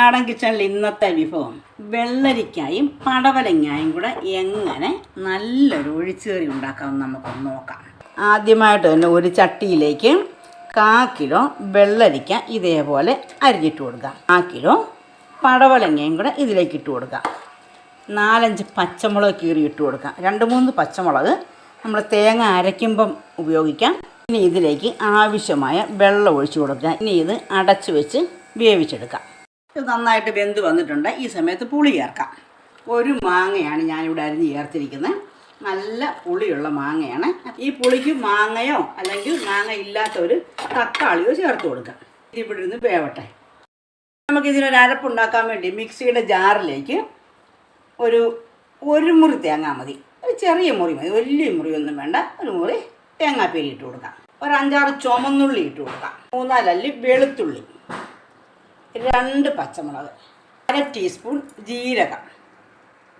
കർണാടൻ കിച്ചണിൽ ഇന്നത്തെ വിഭവം വെള്ളരിക്കായും പടവലങ്ങായും കൂടെ എങ്ങനെ നല്ലൊരു ഒഴിച്ചുകറി ഉണ്ടാക്കാമെന്ന് നമുക്കൊന്ന് നോക്കാം. ആദ്യമായിട്ട് തന്നെ ഒരു ചട്ടിയിലേക്ക് കാ കിലോ വെള്ളരിക്ക ഇതേപോലെ അരിഞ്ഞിട്ട് കൊടുക്കാം. ആ കിലോ പടവലങ്ങയും കൂടെ ഇതിലേക്ക് ഇട്ട് കൊടുക്കാം. നാലഞ്ച് പച്ചമുളക് കീറി ഇട്ട് കൊടുക്കാം. രണ്ട് മൂന്ന് പച്ചമുളക് നമ്മൾ തേങ്ങ അരയ്ക്കുമ്പം ഉപയോഗിക്കാം. ഇനി ഇതിലേക്ക് ആവശ്യമായ വെള്ളം ഒഴിച്ചു കൊടുക്കുക ഇനി ഇത് അടച്ചു വെച്ച് വേവിച്ചെടുക്കാം. ഇത് നന്നായിട്ട് വെന്ത് വന്നിട്ടുണ്ട്. ഈ സമയത്ത് പുളി ചേർക്കാം. ഒരു മാങ്ങയാണ് ഞാനിവിടെ അരിഞ്ഞ് ചേർത്തിരിക്കുന്നത്. നല്ല പുളിയുള്ള മാങ്ങയാണ്. ഈ പുളിക്ക് മാങ്ങയോ അല്ലെങ്കിൽ മാങ്ങ ഇല്ലാത്ത ഒരു തക്കാളിയോ ചേർത്ത് കൊടുക്കാം. ഇതിവിടെ ഇരുന്ന് വേവട്ടെ. നമുക്ക് ഇതിനൊരു അരപ്പുണ്ടാക്കാൻ വേണ്ടി മിക്സിയുടെ ജാറിലേക്ക് ഒരു ഒരു മുറി തേങ്ങ മതി. ഒരു ചെറിയ മുറി മതി. വലിയ മുറിയൊന്നും വേണ്ട. ഒരു മുറി തേങ്ങാപ്പേരി ഇട്ട് കൊടുക്കാം. ഒരു അഞ്ചാറ് ചുമന്നുള്ളി ഇട്ട് കൊടുക്കാം. മൂന്നാലല്ലി വെളുത്തുള്ളി. രണ്ട് പച്ചമുളക് അര ടീസ്പൂൺ ജീരകം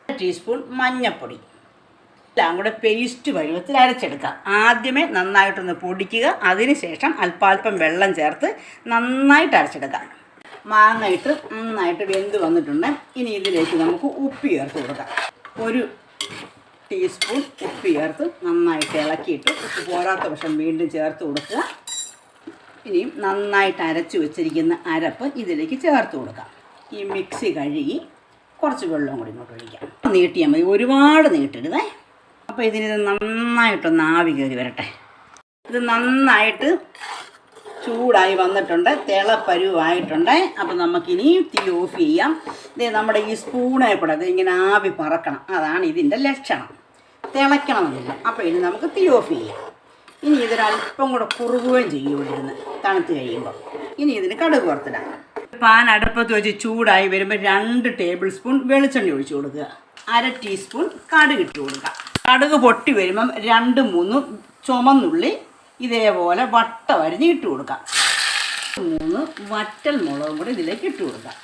അര ടീസ്പൂൺ മഞ്ഞൾപ്പൊടി എല്ലാം കൂടെ പേസ്റ്റ് പരുവത്തിൽ അരച്ചെടുക്കുക ആദ്യമേ നന്നായിട്ടൊന്ന് പൊടിക്കുക. അതിനുശേഷം അല്പാൽപ്പം വെള്ളം ചേർത്ത് നന്നായിട്ട് അരച്ചെടുക്കാം. മാങ്ങ ഇട്ട് നന്നായിട്ട് വെന്ത് വന്നിട്ടുണ്ട്. ഇനി ഇതിലേക്ക് നമുക്ക് ഉപ്പ് ചേർത്ത് കൊടുക്കാം. ഒരു ടീസ്പൂൺ ഉപ്പ് ചേർത്ത് നന്നായിട്ട് ഇളക്കിയിട്ട് ഉപ്പ് പോരാത്ത പക്ഷം വീണ്ടും ചേർത്ത് കൊടുക്കുക. ഇനിയും നന്നായിട്ട് അരച്ചു വെച്ചിരിക്കുന്ന അരപ്പ് ഇതിലേക്ക് ചേർത്ത് കൊടുക്കാം. ഈ മിക്സി കഴുകി കുറച്ച് വെള്ളം കൂടി ഇങ്ങോട്ട് ഒഴിക്കാം. നീട്ടിയാൽ മതി. ഒരുപാട് നീട്ടരുതേ. അപ്പോൾ ഇതിന് നന്നായിട്ടൊന്ന് ആവി കയറി വരട്ടെ. ഇത് നന്നായിട്ട് ചൂടായി വന്നിട്ടുണ്ട്. തിളപ്പരുവായിട്ടുണ്ട്. അപ്പോൾ നമുക്കിനി തീ ഓഫ് ചെയ്യാം. ഇത് നമ്മുടെ ഈ സ്പൂണെ കൂടെ അത് ഇങ്ങനെ ആവി പറക്കണം. അതാണ് ഇതിന്റെ ലക്ഷണം. തിളയ്ക്കണമെന്നില്ല അപ്പോൾ ഇനി നമുക്ക് തീ ഓഫ് ചെയ്യാം. ഇനി ഇതൊരല്പം കൂടെ കുറുകുകയും ചെയ്യും ഇവിടെ ഇരുന്ന് തണുത്ത് കഴിയുമ്പോൾ ഇനി ഇതിന് കടുക് വറുത്തിടാം. പാൻ അടുപ്പത്ത് വെച്ച് ചൂടായി വരുമ്പോൾ രണ്ട് ടേബിൾ സ്പൂൺ വെളിച്ചെണ്ണ ഒഴിച്ചു കൊടുക്കുക. അര ടീസ്പൂൺ കടുക് ഇട്ട് കൊടുക്കുക. കടുക് പൊട്ടി വരുമ്പം രണ്ട് മൂന്ന് ചുമന്നുള്ളി ഇതേപോലെ വട്ട വരിഞ്ഞ് ഇട്ട് കൊടുക്കാം മൂന്ന് വറ്റൽ മുളകും കൂടി ഇതിലേക്ക് ഇട്ട് കൊടുക്കാം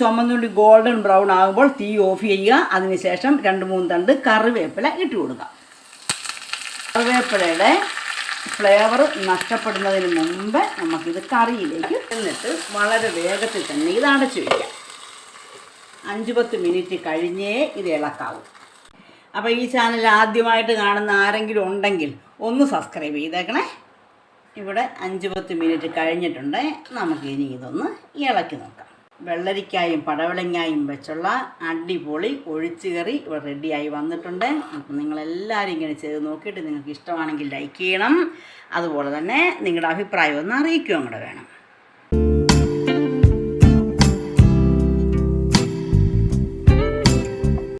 ചുമന്നുള്ളി ഗോൾഡൻ ബ്രൗൺ ആകുമ്പോൾ തീ ഓഫ് ചെയ്യുക. അതിനുശേഷം രണ്ട് മൂന്ന് തണ്ട് കറിവേപ്പില ഇട്ട് കൊടുക്കാം കറിവേപ്പിലയുടെ ഫ്ലേവർ നഷ്ടപ്പെടുന്നതിന് മുമ്പ് നമുക്കിത് കറിയിലേക്ക് എന്നിട്ട് വളരെ വേഗത്തിൽ തന്നെ ഇത് അടച്ചു വയ്ക്കാം അഞ്ച് പത്ത് മിനിറ്റ് കഴിഞ്ഞേ ഇത് ഇളക്കാവൂ. അപ്പോൾ ഈ ചാനൽ ആദ്യമായിട്ട് കാണുന്ന ആരെങ്കിലും ഉണ്ടെങ്കിൽ ഒന്ന് സബ്സ്ക്രൈബ് ചെയ്തേക്കണേ. ഇവിടെ അഞ്ച് പത്ത് മിനിറ്റ് കഴിഞ്ഞിട്ടുണ്ട്. നമുക്ക് ഇനി ഇതൊന്ന് ഇളക്കി നോക്കാം. വെള്ളരിക്കായും പടവലങ്ങായും വെച്ചുള്ള അടിപൊളി ഒഴിച്ചു കറി ഇവിടെ റെഡിയായി വന്നിട്ടുണ്ട്. അപ്പം നിങ്ങളെല്ലാവരും ഇങ്ങനെ ചെയ്ത് നോക്കിയിട്ട് നിങ്ങൾക്ക് ഇഷ്ടമാണെങ്കിൽ ലൈക്ക് ചെയ്യണം. അതുപോലെ തന്നെ നിങ്ങളുടെ അഭിപ്രായം ഒന്ന് അറിയിക്കുകയും കൂടെ വേണം.